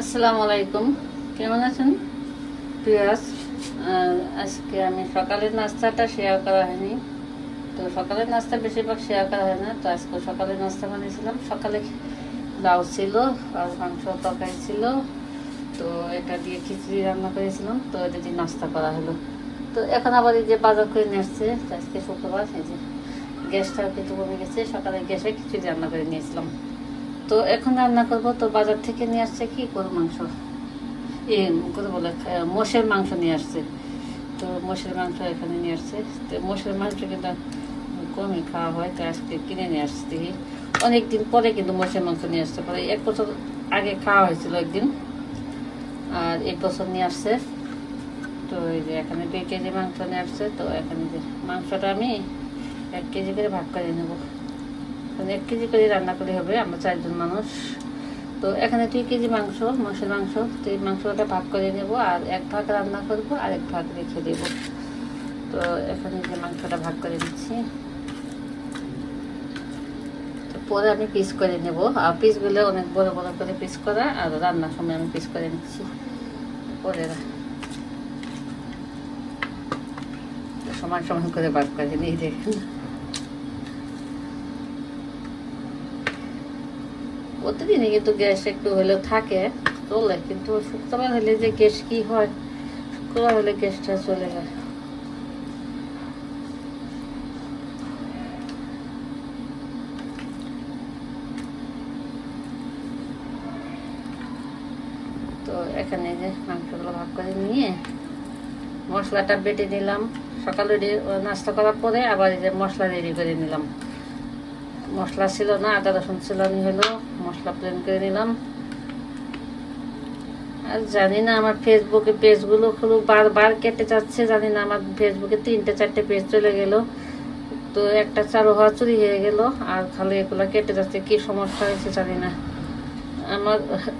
আসসালামু আলাইকুম। কেমন আছেন? পিয়াস আজকে আমি সকালের নাস্তাটা শেয়ার করা হয়নি। তো সকালের নাস্তা বেশিরভাগ শেয়ার করা হয় না। তো আজকে সকালের নাস্তা বানিয়েছিলাম। সকালে লাউ ছিল, আর মাংস তরকারি ছিল। তো এটা দিয়ে খিচুড়ি রান্না করেছিলাম। তো এটা দিয়ে নাস্তা করা হলো। তো এখন আবার এই যে বাজার করে নিয়ে আসছে আজকে শুক্রবার, এই যে গ্যাসটাও কিন্তু কমে গেছে। সকালে গ্যাসে খিচুড়ি রান্না করে নিয়েছিলাম। তো এখন রান্না করব, তো বাজার থেকে নিয়ে আসছে কি? গরু মাংস। এ করে বলে মোষের মাংস নিয়ে আসছে। তো মোষের মাংস এখানে নিয়ে আসছে। তো মোষের মাংস কিন্তু কমই খাওয়া হয়, তো আজকে কিনে নিয়ে আসছে দেখি। অনেকদিন পরে কিন্তু মোষের মাংস নিয়ে আসতে পারে এক বছর আগে খাওয়া হয়েছিল একদিন। আর এক বছর নিয়ে আসছে। তো এই যে এখানে দুই কেজি মাংস নিয়ে আসছে, তো এখানে যে মাংসটা আমি এক কেজি করে ভাগ করে নেব। মানে এক কেজি করে রান্না করে হবে, আমরা চারজন মানুষ। তো এখানে দুই কেজি মাংস মাংসের মাংস। তো এই মাংসটা ভাগ করে নেব আর এক ভাগ রান্না করব, আর এক ভাগ রেখে দেব। তো এখানে যে মাংসটা ভাগ করে দিচ্ছি। পরে আমি পিস করে নেব। আর পিসগুলো অনেক বড় বড় করে পিস করা আর রান্নার সময় আমি পিস করে নিচ্ছি। পরে সমান সমান করে ভাগ করে নিয়ে দেখুন। প্রতিদিনই কিন্তু গ্যাস একটু হলেও থাকে, চলে। কিন্তু শুক্রবার হলে যে গ্যাস কি হয়? শুক্রবার হলে গ্যাসটা চলে যায়। তো এখানে যে মাংসগুলো ভাগ করে নিয়ে মশলাটা বেটে নিলাম। সকালে নাস্তা করার পরে আবার যে মশলা রেডি করে নিলাম। মশলা ছিল না, আদা রসুন ছিল হলো। মশলা প্লেন করে নিলাম। আর জানি না আমার ফেসবুকে পেজগুলো খুব বারবার কেটে যাচ্ছে, জানি না আমার ফেসবুকে তিনটে, চারটে পেজ চলে গেল। তো একটা চারু হওয়া চুরি হয়ে গেল, আর খালি এগুলো কেটে যাচ্ছে, কি সমস্যা হয়েছে জানি না। আমার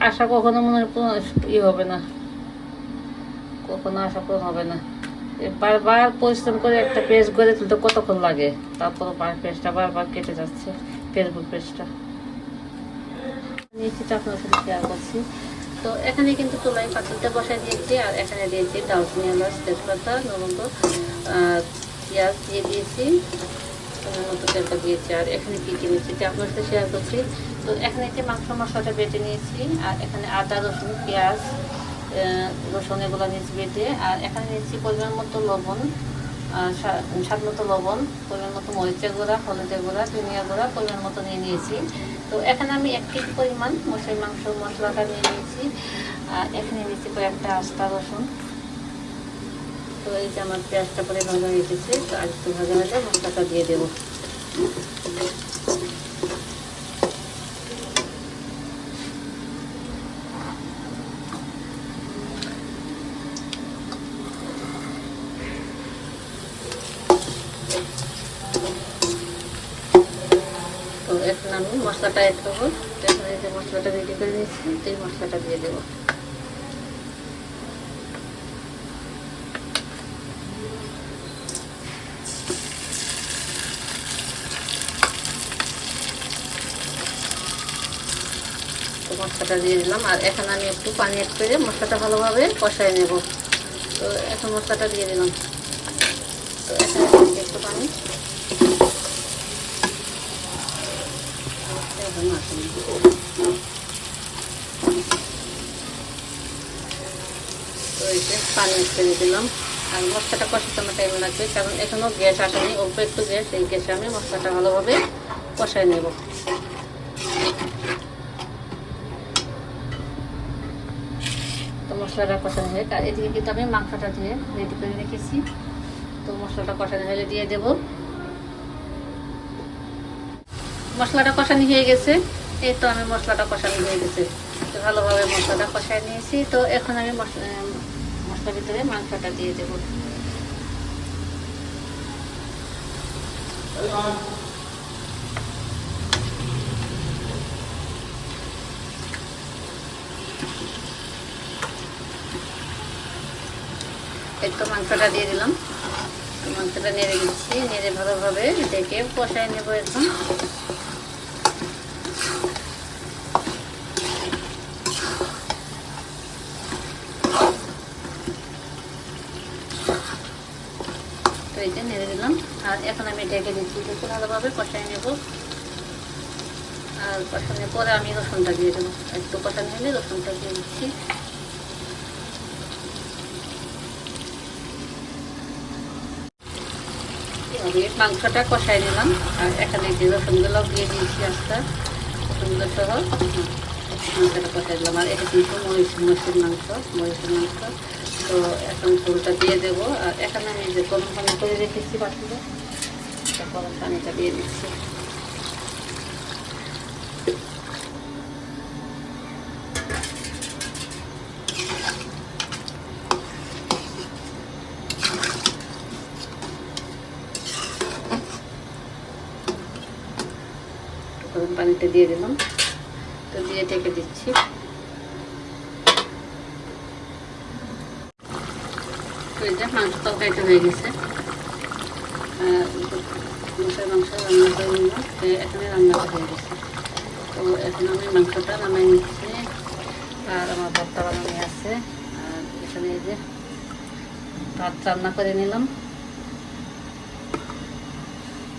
আশা কখনো মনে ই হবে না। কখনো আশা পূরণ হবে না। বারবার পরিশ্রম করে একটা পেজ গড়ে তুলতে কতক্ষণ লাগে? তারপর পেজটা বারবার কেটে যাচ্ছে ফেসবুক পেজটা নিয়েছি শেয়ার করছি। তো এখানে কিন্তু চুলাই পাতিলটা বসাই দিয়েছি আর এখানে দিয়েছি এলাচ তেজপাতা, লবঙ্গ পেঁয়াজ দিয়ে দিয়েছি। মতো দিয়েছি, আর এখানে কী কী নিয়েছি আপনার সাথে শেয়ার করছি। তো এখানে মাংস মশলাটা বেটে নিয়েছি, আর এখানে আদা, রসুন, পেঁয়াজ রসুন এগুলো নিয়েছি বেটে, আর এখানে নিয়েছি পরিমাণ মতো লবণ স্বাদ মতো লবণ, পরিমাণ মতো মরিচের গুঁড়া, হলুদের গুঁড়া, ধনিয়া গুঁড়া, পরিমাণ মতো নিয়ে নিয়েছি। তো এখানে আমি এক কেজি পরিমাণ মশাই মাংস, মশলাটা নিয়ে নিয়েছি। আর এখানে নিয়েছি কয়েকটা আস্তা রসুন। তো এই যে আমার পেঁয়াজটা পরে ভাজা হয়ে গেছে, তো আর একটু ভাজা ভাজা মশলাটা দিয়ে দেবো। তো এখন আমি মশলাটা অ্যাড করব। এখন যে মশলাটা রেডি করে নিচ্ছি তো এই মশলাটা দিয়ে দেবো। মশলাটা দিয়ে দিলাম। আর এখন আমি একটু পানি অ্যাড করে মশলাটা ভালোভাবে কষায় নেব। তো এখন মশলাটা দিয়ে দিলাম। তো এখানে একটু পানি এখন আসেনি। তো এই পানি অ্যাড দিলাম আর মশলাটা কষাতে আমার টাইম লাগবে কারণ এখনও গ্যাস আসেনি অল্প একটু গ্যাস এই গ্যাসে আমি মশলাটা ভালোভাবে কষায় নেব তো মশলাটা কষানো হয়ে এদিকে কিন্তু আমি মাংসটা দিয়ে রেডি করে রেখেছি মশলাটা কষানো হলে দিয়ে দেব। মশলাটা কষানি হয়ে গেছে। এই তো আমি মশলাটা কষানি হয়ে গেছে। তো ভালোভাবে মশলাটা কষায় নিয়েছি। তো এখন আমি মশলার ভিতরে মাংসটা দিয়ে দেব। একটু মাংসটা দিয়ে দিলাম। মাংসটা নেড়ে দিচ্ছি, নেড়ে ভালোভাবে ডেকে কষায় নেব এখন। নেড়ে দিলাম। আর এখন আমি ডেকে দিচ্ছি একটু ভালোভাবে কষায় নেব। আর কষানোর পরে আমি রসুনটা দিয়ে দেবো। একটু কষানো হলে রসুনটা দিয়ে দিচ্ছি। এভাবে মাংসটা কষাই নিলাম। আর এখানে যে রসুনগুলো দিয়ে দিয়েছি আস্তে রসুনগুলো সহ মাংসটা কষাই দিলাম আর এটা কিন্তু মহিষ মহিষের মাংস মহিষের মাংস। তো এখন ফুলটা দিয়ে দেব। আর এখানে আমি যে গরম পানি করে রেখেছি পাখিটা গরম পানিটা দিয়ে দিচ্ছি। গরম পানিটা দিয়ে দিলাম। তো দিয়ে ঢেকে দিচ্ছি। যে মাংস তরকারিটা হয়ে গেছে। মুসের মাংস রান্না করে নিলাম। এখানে রান্নাটা হয়ে গেছে। তো এখন আমি মাংসটা নামাই নিচ্ছি। আর আমার ভর্তা বানানো আছে। আর এখানে এই যে ভাত রান্না করে নিলাম।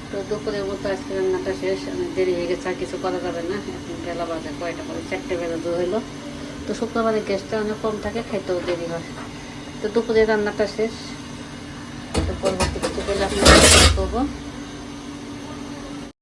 তো দুপুরের মতো আজকে রান্নাটা শেষ অনেক দেরি হয়ে গেছে, আর কিছু করা যাবে না। বেলা বাজে কয়টা করে চারটে বেলা দু হইল। তো শুক্রবারে গ্যাসটা অনেক কম থাকে, খাইতেও দেরি হয়। তো দুপুরে রান্নাটা শেষ। তো পরবর্তী কিছু পেলে আপনার করব